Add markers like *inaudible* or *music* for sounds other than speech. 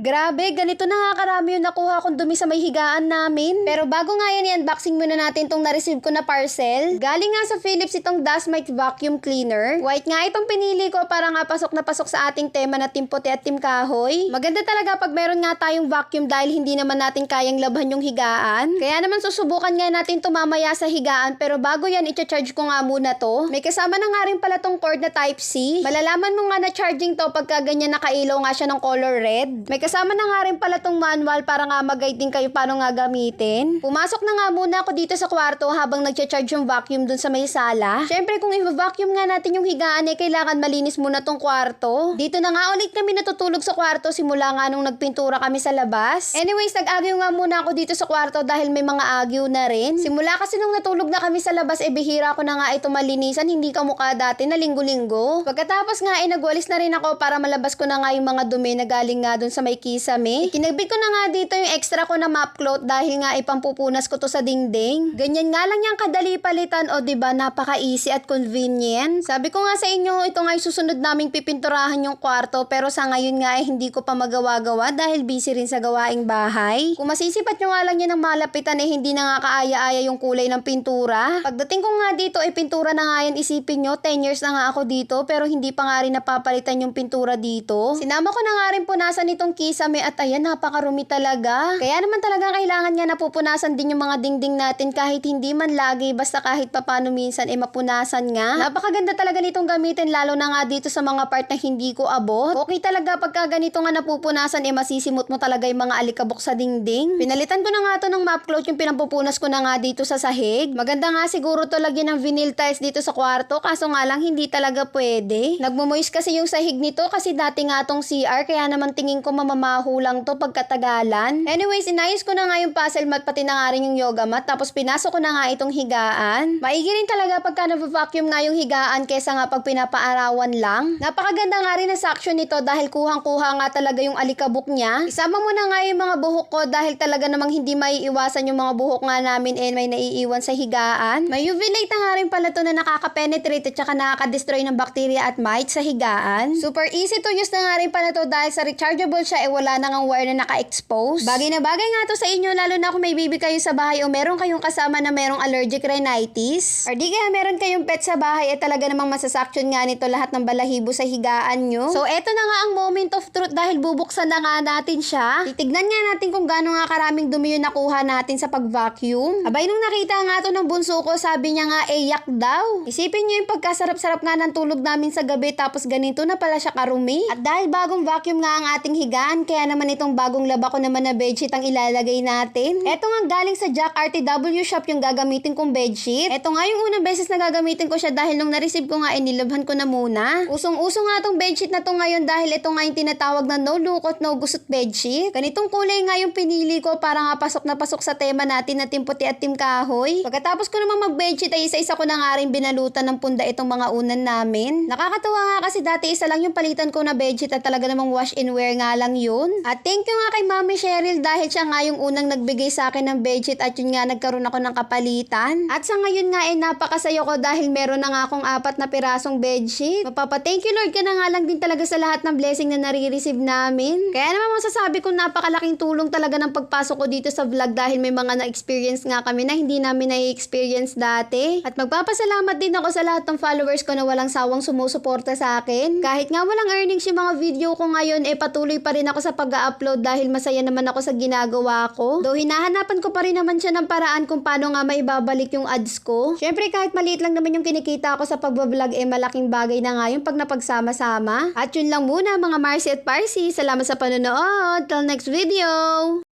Grabe, ganito na nga karami yung nakuha kong dumi sa may higaan namin. Pero bago nga yan, i-unboxing muna natin tong na-receive ko na parcel. Galing nga sa Philips itong Dustmite Vacuum Cleaner. White nga itong pinili ko para nga pasok na pasok sa ating tema na Team Puti at Team Kahoy. Maganda talaga pag meron nga tayong vacuum dahil hindi naman natin kayang labhan yung higaan. Kaya naman susubukan nga natin tumamaya sa higaan pero bago yan, i-charge ko nga muna to. May kasama na nga rin pala tong cord na Type-C. Malalaman mo nga na charging to pagka ganyan nakailaw nga siya ng color red. May na nga rin pala tong manual para nga mag-guide din kayo paano nga gamitin. Pumasok na nga muna ako dito sa kwarto habang nagcha-charge yung vacuum dun sa may sala. Syempre kung i-vacuum nga natin yung higaan eh kailangan malinis muna tong kwarto. Dito na nga ulit kami natutulog sa kwarto simula nga nung nagpintura kami sa labas. Anyways, nag-agyo nga muna ako dito sa kwarto dahil may mga agyo na rin. Simula kasi nung natulog na kami sa labas eh bihira ko na nga ito malinisan hindi ka mukha dati na linggo-linggo. Pagkatapos nga eh nagwalis na rin ako para malabas ko na nga yung mga dumi na galing nga dun sa may kisame. *laughs* Kinagbi ko na nga dito yung extra ko na mop cloth dahil nga ipampupunas ko to sa dingding. Ganyan nga lang yung kadali palitan o ba napaka-easy at convenient. Sabi ko nga sa inyo, ito nga yung susunod naming pipinturahan yung kwarto pero sa ngayon nga eh hindi ko pa magawa-gawa dahil busy rin sa gawaing bahay. Kung masisipat nyo nga lang yan ng malapitan eh hindi na nga kaaya-aya yung kulay ng pintura. Pagdating ko nga dito ay pintura na nga yan isipin nyo, 10 years na nga ako dito pero hindi pa nga rin napapalitan yung pintura dito. Sinama ko na nga rin punasan itong kisame at ayan napakarumi talaga. Kaya naman talaga kailangan nga napupunasan din yung mga dingding natin kahit hindi man lagi basta kahit papano minsan eh mapunasan nga. Napakaganda talaga nitong gamitin lalo na nga dito sa mga part na hindi ko abot. Okay talaga pagka ganito nga napupunasan eh masisimot mo talaga yung mga alikabok sa dingding. Pinalitan ko na nga to ng mop cloth yung pinampupunas ko na nga dito sa sahig. Maganda nga siguro to lagyan ng vinyl tiles dito sa kwarto kaso nga lang hindi talaga pwede. Nagmumoist kasi yung sahig nito kasi dati nga tong CR kaya naman tingin ko mamamaho lang to pagkatagalan. Anyways, inayos ko na nga yung puzzle mat pati na nga rin yung yoga mat tapos pinasok ko na nga itong higaan. Maigi rin talaga pagka na-vacuum nga yung higaan kesa nga pag pinapaarawan lang. Napakaganda nga rin na suction nito dahil kuhang-kuha nga talaga yung alikabok niya. Isama mo na nga yung mga buhok ko dahil talaga namang hindi maiiwasan yung mga buhok nga namin and may naiiwan sa higaan. May UV light na nga rin pala to na nakaka-penetrate at saka nakaka-destroy ng bacteria at mites sa higaan. Super easy to use na nga rin pala to dahil sa rechargeable siya eh wala na ngang wire na naka-expose. Bagay na bagay nga to sa inyo lalo na kung may baby kayo sa bahay o meron kayong kasama na merong allergic rhinitis. Or di kaya meron kayong pet sa bahay eh talaga namang masasaction nga nito lahat ng balahibo sa higaan nyo. So eto na nga ang moment of truth dahil bubuksan na nga natin siya. Titignan nga natin kung gaano nga karaming dumi yung nakuha natin sa pag-vacuum. Abay nung nakita nga to ng bunso ko sabi niya nga eh yak daw. Isipin nyo yung pagkasarap-sarap nga ng tulog namin sa gabi tapos ganito na pala siya karumi. At dahil bagong vacuum nga ang ating higaan kaya naman itong bagong laba ko naman na bedsheet ang ilalagay natin. Eto nga galing sa Jack RTW shop yung gagamitin kong bedsheet. Eto nga yung unang beses na gagamitin ko siya dahil nung na-receive ko nga inilabhan ko na muna. Usong-uso nga tong bedsheet na to ngayon dahil ito nga yung tinatawag na no lukot no gusot bedsheet. Ganitong kulay nga yung pinili ko para nga pasok na pasok sa tema natin na Team Puti at Team Kahoy. Pagkatapos ko namang mag-bedsheet ay isa-isa ko na nga rin binalutan ng punda itong mga unan namin. Nakakatuwa nga kasi dati isa lang yung palitan ko na bedsheet at talaga namang wash and wear nga lang yun. At thank you nga kay Mami Cheryl dahil siya nga yung unang nagbigay sa akin ng bedsheet at yun nga nagkaroon ako ng kapalitan. At sa ngayon nga eh napakasayo ko dahil meron na nga akong apat na pirasong bedsheet. Mapapa-thank you Lord ka na nga lang din talaga sa lahat ng blessing na nare-receive namin. Kaya naman masasabi ko napakalaking tulong talaga ng pagpasok ko dito sa vlog dahil may mga na-experience nga kami na hindi namin na-experience dati. At magpapasalamat din ako sa lahat ng followers ko na walang sawang sumusuporta sa akin. Kahit nga walang earnings yung mga video ko ngayon, eh patuloy pa rin ako sa pag-upload dahil masaya naman ako sa ginagawa ko. Though hinahanapan ko pa rin naman siya ng paraan kung paano nga maibabalik yung ads ko. Syempre kahit maliit lang naman yung kinikita ko sa pagbablog, eh malaking bagay na nga yung pag napagsama-sama. At yun lang muna mga Marcy at Parsi. Salamat sa panonood. Till next video!